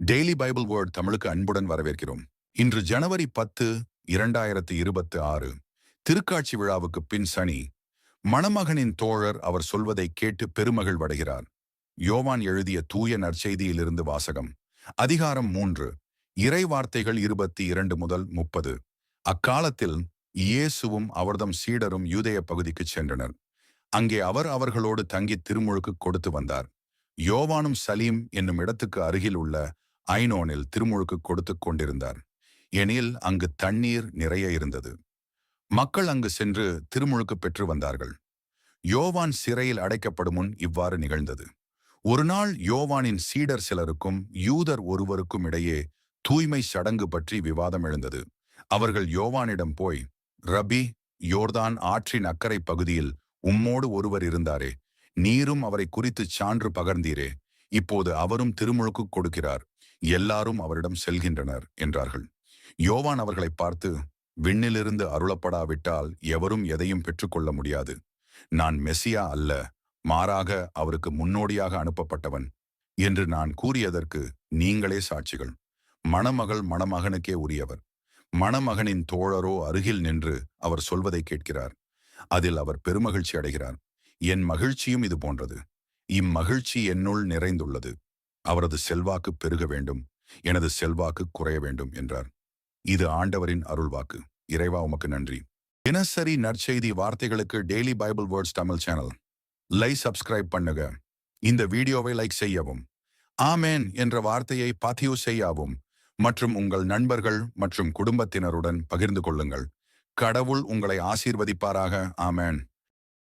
Daily Bible word தமிழுக்கு அன்புடன் வரவேற்கிறோம். இன்று ஜனவரி பத்து இரண்டாயிரத்து இருபத்தி ஆறு திருக்காட்சி விழாவுக்கு பின் சனி மணமகனின் தோழர் அவர் சொல்வதை கேட்டு பெருமகள் வடைகிறார். யோவான் எழுதிய தூய நற்செய்தியிலிருந்து வாசகம் அதிகாரம் மூன்று இறை வார்த்தைகள் இருபத்தி இரண்டு முதல் முப்பது. அக்காலத்தில் இயேசுவும் அவர்தம் சீடரும் யூதய பகுதிக்கு சென்றனர். அங்கே அவர் அவர்களோடு தங்கி திருமுழுக்கு கொடுத்து வந்தார். யோவானும் சலீம் என்னும் இடத்துக்கு அருகில் உள்ள ஐனோனில் திருமுழுக்கு கொடுத்து கொண்டிருந்தார் எனில் அங்கு தண்ணீர் நிறைய இருந்தது. மக்கள் அங்கு சென்று திருமுழுக்கு பெற்று வந்தார்கள். யோவான் சிறையில் அடைக்கப்படும் முன் இவ்வாறு நிகழ்ந்தது. ஒருநாள் யோவானின் சீடர் சிலருக்கும் யூதர் ஒருவருக்கும் இடையே தூய்மை சடங்கு பற்றி விவாதம் எழுந்தது. அவர்கள் யோவானிடம் போய் ரபி யோர்தான் ஆற்றின் அக்கறை பகுதியில் உம்மோடு ஒருவர் இருந்தாரே நீரும் அவரை குறித்து சான்று பகர்ந்தீரே இப்போது அவரும் திருமுழுக்கு கொடுக்கிறார். எல்லாரும் அவரிடம் செல்கின்றனர் என்றார்கள். யோவான் அவர்களை பார்த்து விண்ணிலிருந்து அருளப்படாவிட்டால் எவரும் எதையும் பெற்றுக்கொள்ள முடியாது. நான் மெசியா அல்ல மாறாக அவருக்கு முன்னோடியாக அனுப்பப்பட்டவன் என்று நான் கூறியதற்கு நீங்களே சாட்சிகள். மணமகள் மணமகனுக்கே உரியவர். மணமகனின் தோழரோ அருகில் நின்று அவர் சொல்வதை கேட்கிறார். அதில் அவர் பெருமகிழ்ச்சி அடைகிறார். என் மகிழ்ச்சியும் இது போன்றது. இம்மகிழ்ச்சி என்னுள் நிறைந்துள்ளது. அவரது செல்வாக்கு பெருக வேண்டும் எனது செல்வாக்கு குறைய வேண்டும் என்றார். இது ஆண்டவரின் அருள்வாக்கு இறைவா உமக்கு நன்றி. தினசரி நற்செய்தி வார்த்தைகளுக்கு daily Bible words Tamil channel. Like subscribe பண்ணுங்க இந்த வீடியோவை லைக் செய்யவும். ஆமேன் என்ற வார்த்தையை பதிவு செய்யவும். மற்றும் உங்கள் நண்பர்கள் மற்றும் குடும்பத்தினருடன் பகிர்ந்து கொள்ளுங்கள். கடவுள் உங்களை ஆசீர்வதிப்பாராக. ஆமேன்.